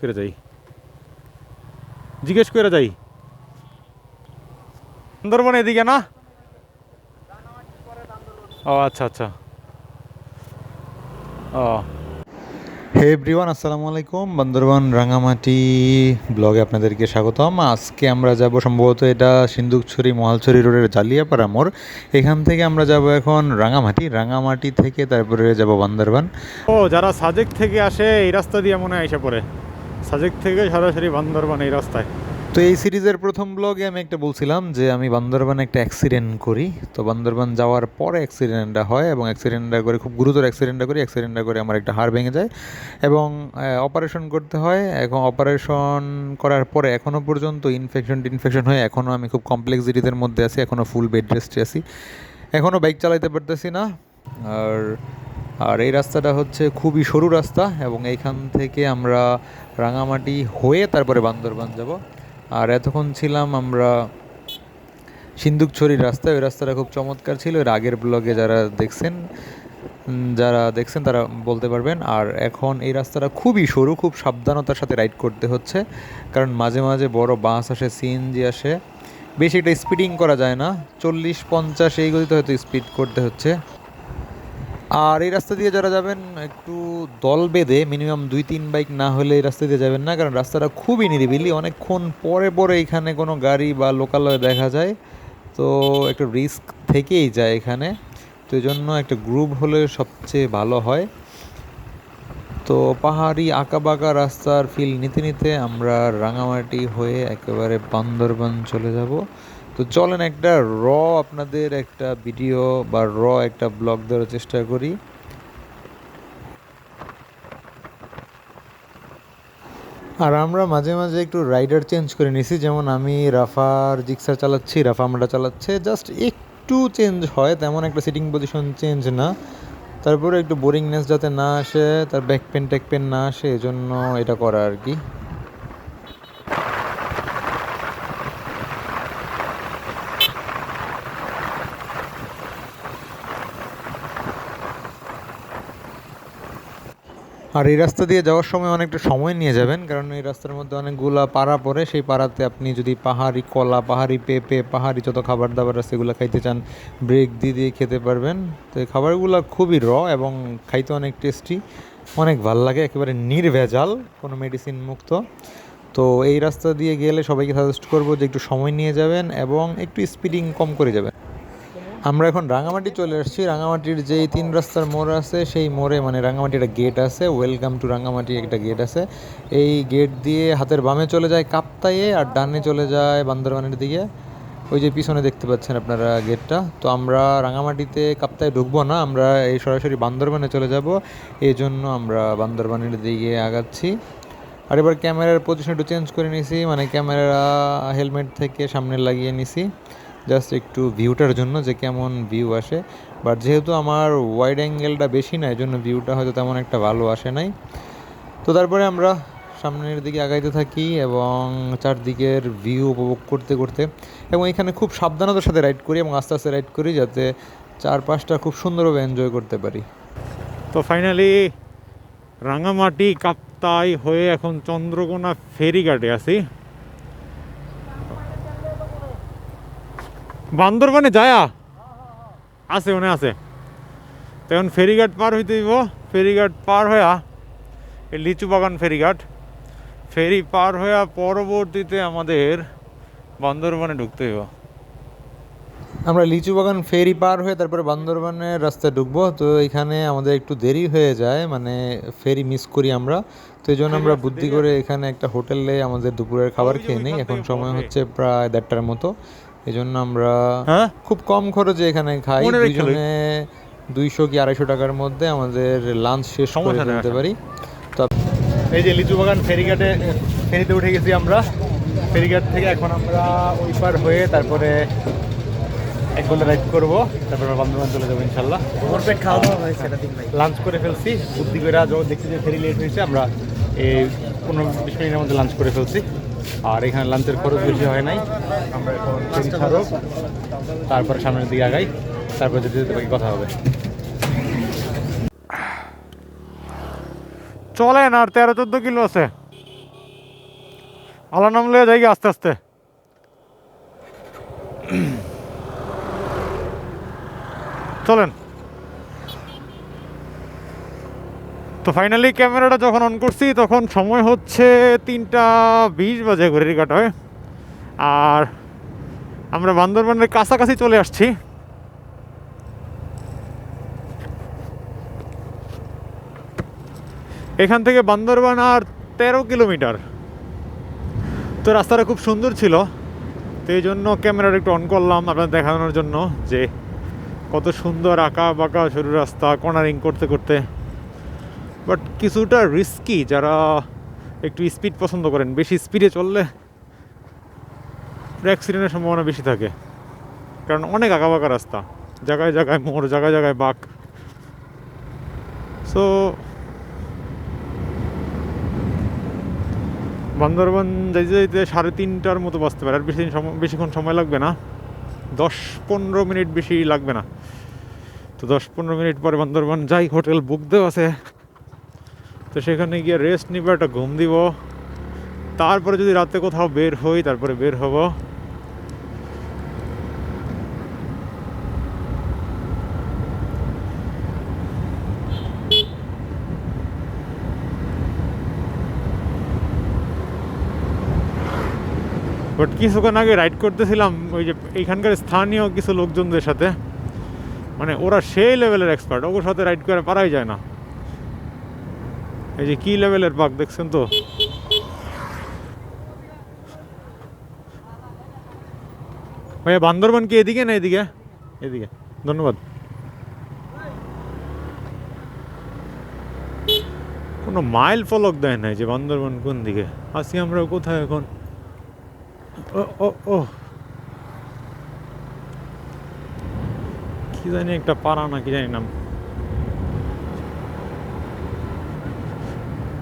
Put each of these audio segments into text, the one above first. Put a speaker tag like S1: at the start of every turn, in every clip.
S1: করে যাই। জিজ্ঞেস করে যাই। সুন্দরবন এদিকে না? ও আচ্ছা আচ্ছা। ও।
S2: হে এভরিওয়ান আসসালামু আলাইকুম। বান্দরবান রাঙামাটি ব্লগে আপনাদেরকে স্বাগতম। আজকে আমরা যাব সম্ভবত এটা সিন্ধুকছড়ি মহালছড়ি রোডের জালিয়াপাড়া মোড়। এখান থেকে আমরা যাব এখন রাঙামাটি। রাঙামাটি থেকে তারপরে যাব বান্দরবান।
S1: ও যারা সাজেক থেকে আসে এই রাস্তা দিয়ে মনে হয় এসে পড়ে। সাজেক থেকে সরাসরি বান্দরবান এই রাস্তায়।
S2: তো এই সিরিজের প্রথম ব্লগে আমি একটা বলছিলাম যে আমি বান্দরবানে একটা অ্যাক্সিডেন্ট করি। তো বান্দরবান যাওয়ার পরে অ্যাক্সিডেন্টটা হয় এবং অ্যাক্সিডেন্টটা করে, খুব গুরুতর অ্যাক্সিডেন্টটা করি অ্যাক্সিডেন্টটা করে আমার একটা হাড় ভেঙে যায় এবং অপারেশন করতে হয়। এখন অপারেশন করার পরে এখনও পর্যন্ত ইনফেকশন টিনফেকশন হয়ে এখনও আমি খুব কমপ্লেক্সিটিদের মধ্যে আছি এখনও ফুল বেড রেস্টে আছি। এখনও বাইক চালাইতে পারতেছি না। আর আর এই রাস্তাটা হচ্ছে খুবই সরু রাস্তা এবং এইখান থেকে আমরা রাঙামাটি হয়ে তারপরে বান্দরবান যাব। আর এতক্ষণ ছিলাম আমরা সিন্দুকছড়ির রাস্তায় ওই রাস্তাটা খুব চমৎকার ছিল। এর আগের ব্লগে যারা দেখছেন যারা দেখছেন তারা বলতে পারবেন। আর এখন এই রাস্তাটা খুবই সরু, খুব সাবধানতার সাথে রাইড করতে হচ্ছে। কারণ মাঝে মাঝে বড় বাস আসে সিএনজি আসে। বেশি একটা স্পিডিং করা যায় না। চল্লিশ, পঞ্চাশ, এই গতিতে হয়তো স্পিড করতে হচ্ছে। আর এই রাস্তা দিয়ে যারা যাবেন, একটু দল বেঁধে মিনিমাম দুই, তিন বাইক না হলে এই রাস্তা দিয়ে যাবেন না, কারণ রাস্তাটা খুবই নিরিবিলি। অনেকক্ষণ পরে পরে এখানে কোনো গাড়ি বা লোকালয় দেখা যায়। তো একটা রিস্ক থেকেই যায় এখানে। তো এই জন্য একটা গ্রুপ হলে সবচেয়ে ভালো হয়। তো পাহাড়ি আঁকাবাঁকা রাস্তার ফিল নিতে নিতে আমরা রাঙামাটি হয়ে একেবারে বান্দরবান চলে যাব। তো চলেন একটা র আপনাদের একটা ভিডিও বা র একটা ব্লগ দেওয়ার চেষ্টা করি। আর আমরা মাঝে মাঝে একটু রাইডার চেঞ্জ করে নিছি, যেমন আমি রাফার জিক্সার চালাচ্ছি, রাফা আমরা চালাচ্ছে জাস্ট একটু চেঞ্জ হয়, তেমন একটা সিটিং পজিশন চেঞ্জ না। তারপরে একটু বোরিংনেস যাতে না আসে, তার ব্যাক পেন ট্যাক পেন না আসে, এজন্য এটা করা আর কি। আর এই রাস্তা দিয়ে যাওয়ার সময় অনেকটা সময় নিয়ে যাবেন, কারণ এই রাস্তার মধ্যে অনেকগুলা পাড়া পড়ে, সেই পাড়াতে আপনি যদি পাহাড়ি কলা, পাহাড়ি পেঁপে, পাহাড়ি যত খাবার দাবার আছে এগুলো খাইতে চান ব্রেক দিয়ে দিয়ে খেতে পারবেন। তো এই খাবারগুলো খুবই র এবং খাইতে অনেক টেস্টি, অনেক ভালো লাগে, একেবারে নির্ভেজাল, কোনো মেডিসিন মুক্ত। তো এই রাস্তা দিয়ে গেলে সবাইকে সাজেস্ট করব যে একটু সময় নিয়ে যাবেন এবং একটু স্পিডিং কম করে যাবেন। আমরা এখন রাঙামাটি চলে আসছি। রাঙামাটির যেই তিন রাস্তার মোড় আছে, সেই মোড়ে মানে রাঙামাটি একটা গেট আছে। ওয়েলকাম টু রাঙামাটি একটা গেট আছে। এই গেট দিয়ে হাতের বামে চলে যায় কাপ্তাইয়ে আর ডানে চলে যায় বান্দরবানের দিকে। ওই যে পিছনে দেখতে পাচ্ছেন আপনারা গেটটা তো আমরা রাঙামাটিতে কাপ্তায় ঢুকবো না, আমরা এই সরাসরি বান্দরবানে চলে যাব। এই জন্য আমরা বান্দরবানের দিকে আগাচ্ছি। আর এবার ক্যামেরার পজিশন একটু চেঞ্জ করে নিছি মানে ক্যামেরা, হেলমেট থেকে সামনে লাগিয়ে নিছি। জাস্ট একটু ভিউটার জন্য যে কেমন ভিউ আসে। বাট যেহেতু আমার ওয়াইড অ্যাঙ্গেলটা বেশি না এই জন্য ভিউটা হয়তো তেমন একটা ভালো আসে নাই। তো তারপরে আমরা সামনের দিকে আগাইতে থাকি এবং চারদিকের ভিউ উপভোগ করতে করতে এবং এখানে খুব সাবধানতার সাথে রাইড করি এবং আস্তে আস্তে রাইড করি যাতে চারপাশটা খুব সুন্দরভাবে এনজয় করতে পারি।
S1: তো ফাইনালি রাঙামাটি, কাপ্তাই হয়ে এখন চন্দ্রকোনা ফেরিঘাটে আছি। বান্দরবানে যায়া? আছে মনে আছে। তো এখন ফেরিঘাট পার হইতে দিব ফেরিঘাট পার হইয়া লিচু বাগান ফেরিঘাট। ফেরি পার হইয়া পরবর্তীতে আমাদের বান্দরবানে ঢুকতে হইব।
S2: আমরা লিচু বাগান ফেরি পার হয়ে তারপরে বান্দরবানের রাস্তায় ঢুকবো। তো এখানে আমাদের একটু দেরি হয়ে যায় মানে ফেরি মিস করি আমরা। তো এই জন্য আমরা বুদ্ধি করে এখানে একটা হোটেলে আমাদের দুপুরের খাবার খেয়ে নিই। এখন সময় হচ্ছে প্রায় দেড়টার মতো। এই জন্য আমরা
S1: হ্যাঁ?
S2: খুব কম খরচে এখানে খাই। দুইজনে দুইশো কি আড়াইশো টাকার মধ্যে আমাদের লাঞ্চ শেষ করে ফেলতে পারি।
S1: এই যে লিচু বাগান ফেরিঘাটে ফেরিতে উঠে গেছি আমরা। ফেরিঘাট থেকে এখন আমরা ওই পার হয়ে তারপরে এক ঘণ্টা রাইড করব। তারপরে আমরা বান্ধবান চলে যাব ইনশাল্লাহ।
S3: ভরপেট খাওয়া দাওয়া হয়েছে
S1: লাঞ্চ করে ফেলছি। বুদ্ধি করে যখন দেখছি যে ফেরি লেট হয়েছে আমরা এই পনেরো বিশ মিনিটের মধ্যে লাঞ্চ করে ফেলছি। আর এখানে লাঞ্চের খরচ বেশি হয় নাই। আমরা তারপরে সামনের দিকে আগাই। তারপরে যেতে যেতে বাকি কথা হবে। চলেন, আর তেরো চোদ্দ কিলো আছে। আলা নামলে যাই গে আস্তে আস্তে। চলেন। তো ফাইনালি ক্যামেরাটা যখন অন করছি, তখন সময় হচ্ছে তিনটা বিশ বাজে ঘড়ির কাটায়। আর আমরা বান্দরবানের কাছাকাছি চলে আসছি। এখান থেকে বান্দরবান আর তেরো কিলোমিটার। তো রাস্তাটা খুব সুন্দর ছিল। তো এই জন্য ক্যামেরাটা একটু অন করলাম আপনাদের দেখানোর জন্য যে কত সুন্দর আঁকা বাঁকা সরু রাস্তা কর্নারিং করতে করতে। বাট কিছুটা রিস্কি যারা একটু স্পিড পছন্দ করেন। বেশি স্পিডে চললে অ্যাক্সিডেন্টের সম্ভাবনা বেশি থাকে। কারণ অনেক আঁকা বাঁকা রাস্তা। জায়গায় জায়গায় মোড়, জায়গায় জায়গায় বাঁক। সো বান্দরবান যাইতে যাইতে সাড়ে তিনটার মতো বাঁচতে পারে। আর বেশি বেশিক্ষণ সময় লাগবে না। দশ পনেরো মিনিট বেশি লাগবে না। তো দশ পনেরো মিনিট পরে বান্দরবান যাই হোটেল বুক দেওয়া আছে। তো সেখানে গিয়ে রেস্ট নিব, একটা ঘুম দিব। তারপরে যদি রাতে কোথাও বের হই, তারপরে বের হব। বাট কিছুক্ষণ আগে রাইড করতেছিলাম, ওই যে এইখানকার স্থানীয় কিছু লোকজনদের সাথে। মানে ওরা সেই লেভেলের এক্সপার্ট ওর সাথে রাইড করে পারাই যায় না। এই যে কি লেভেলের বাঘ দেখছেন তো? ভাইয়া, বান্দরবান কি এদিকে না এদিকে? এদিকে। ধন্যবাদ। কোনো মাইল ফলক দেয় নাই যে বান্দরবান কোন দিকে। আছি আমরা কোথায় এখন? ও ও। কি জানি একটা পাড়া না কি জানি নাম ও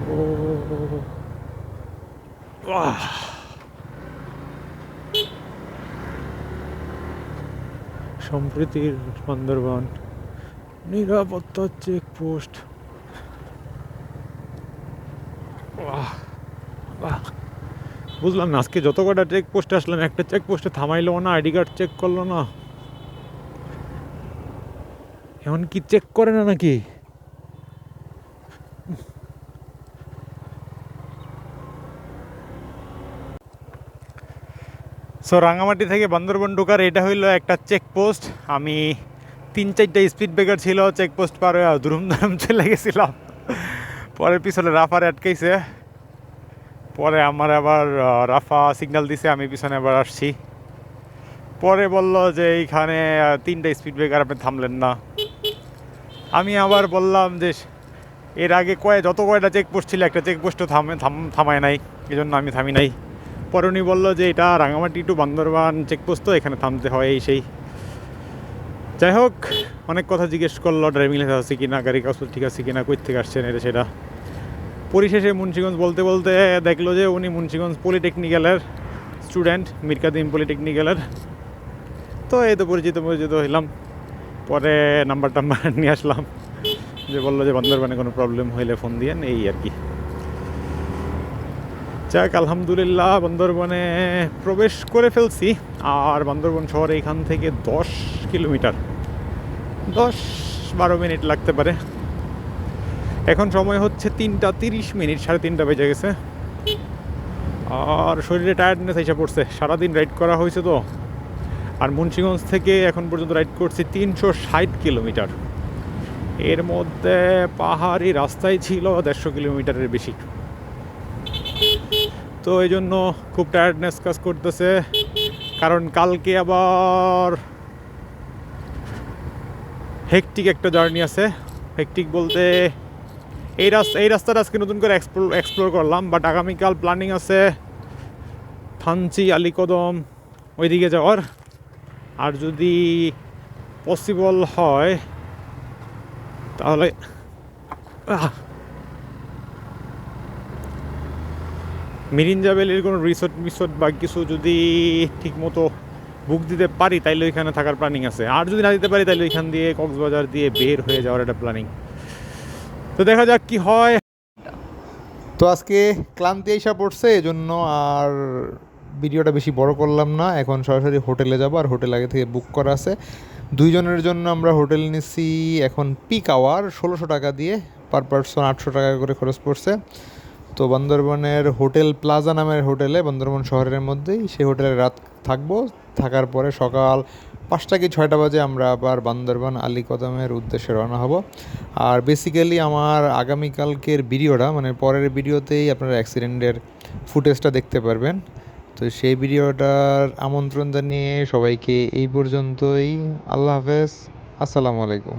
S1: আহ। সম্প্রীতির বান্দরবান নিরাপত্তা চেকপোস্ট বুঝলাম না, আজকে যত কটা চেক পোস্টে আসলাম একটা চেক পোস্টে থামাইলো না, আইডি কার্ড চেক করল না। এমন কি চেক করে না নাকি? সো রাঙামাটি থেকে বান্দরবন ঢোকার এটা হইল একটা চেকপোস্ট আমি তিন চারটা স্পিড ব্রেকার ছিল চেকপোস্ট পার হয়ে দুরুম চলে গেছিলাম। পরে পিছনে রাফার আটকাইছে। পরে আমার আবার রাফা সিগন্যাল দিছে, আমি পিছনে আবার আসছি। পরে বলল যে এইখানে তিনটা স্পিড ব্রেকার আপনি থামলেন না। আমি আবার বললাম যে, এর আগে কয়ে, যত কয়টা চেকপোস্ট ছিল, একটা চেকপোস্টও থামে, থাম, থামায় নাই। এই জন্য আমি থামি নাই। পরে উনি বলল যে এটা রাঙামাটি টু বান্দরবান চেকপোস্ট তো এখানে থামতে হয় এই সেই। যাই হোক, অনেক কথা জিজ্ঞেস করল ড্রাইভিং লাইসেন্স আছে কিনা, গাড়ি কাগজ ঠিক আছে কিনা, কই থেকে আসছেন এটা সেটা। পরিশেষে মুন্সিগঞ্জ বলতে বলতে দেখল যে উনি মুন্সিগঞ্জ পলিটেকনিক্যালের স্টুডেন্ট মিরকাদিম পলিটেকনিক্যালের তো এই তো পরিচিত পরিচিত হইলাম। পরে নাম্বার টাম্বার নিয়ে আসলাম। যে বলল যে বান্দরবানে কোনো প্রবলেম হইলে ফোন দিয়েন, এই আর কি। যাক, আলহামদুলিল্লাহ, বান্দরবনে প্রবেশ করে ফেলছি। আর বান্দরবন শহরে এখান থেকে দশ কিলোমিটার। দশ বারো মিনিট লাগতে পারে। এখন সময় হচ্ছে তিনটা তিরিশ মিনিট, সাড়ে তিনটা বেজে গেছে। আর শরীরে টায়ার্ডনেস এসে পড়ছে। সারাদিন রাইড করা হয়েছে তো। আর মুন্সিগঞ্জ থেকে এখন পর্যন্ত রাইড করছি তিনশো ষাট কিলোমিটার। এর মধ্যে পাহাড়ি রাস্তায় ছিল দেড়শো কিলোমিটারের বেশি। তো এই জন্য খুব টায়ার্ডনেস কাজ করতেছে। কারণ কালকে আবার হেকটিক একটা জার্নি আছে। হেকটিক বলতে এই রাস্তা এই রাস্তাটা আজকে নতুন করে এক্সপ্লোর এক্সপ্লোর করলাম বাট আগামীকাল প্ল্যানিং আছে থানচি, আলিকদম ওইদিকে যাওয়ার। আর যদি পসিবল হয়, তাহলে মিরিঞ্জা ভ্যালির কোনো রিসোর্ট মিসোর্ট বা কিছু যদি ঠিক মতো বুক দিতে পারি, তাইলে ওইখানে থাকার প্ল্যানিং আছে। আর যদি না দিতে পারি তাহলে ওইখান দিয়ে কক্সবাজার দিয়ে বের হয়ে যাওয়ার একটা প্ল্যানিং তো দেখা যাক কি হয়।
S2: তো আজকে ক্লান্তি এসা পড়ছে, এজন্য আর ভিডিওটা বেশি বড় করলাম না। এখন সরাসরি হোটেলে যাব, আর হোটেল আগে থেকে বুক করা আছে। দুইজনের জন্য আমরা হোটেল নিচ্ছি এখন পিক আওয়ার ষোলোশো টাকা দিয়ে পার পার্সন আটশো টাকা করে খরচ পড়ছে। তো বান্দরবনের হোটেল প্লাজা নামের হোটেলে বান্দরবন শহরের মধ্যেই সেই হোটেলে রাত থাকব। থাকার পরে সকাল পাঁচটা কি ছয়টা বাজে আমরা আবার বান্দরবান আলী কদমের উদ্দেশ্যে রওনা হব। আর বেসিক্যালি আমার আগামীকালকের ভিডিওটা মানে পরের ভিডিওতেই আপনারা অ্যাক্সিডেন্টের ফুটেজটা দেখতে পারবেন। তো সেই ভিডিওটার আমন্ত্রণ জানিয়ে সবাইকে এই পর্যন্তই। আল্লাহ হাফেজ। আসসালামু আলাইকুম।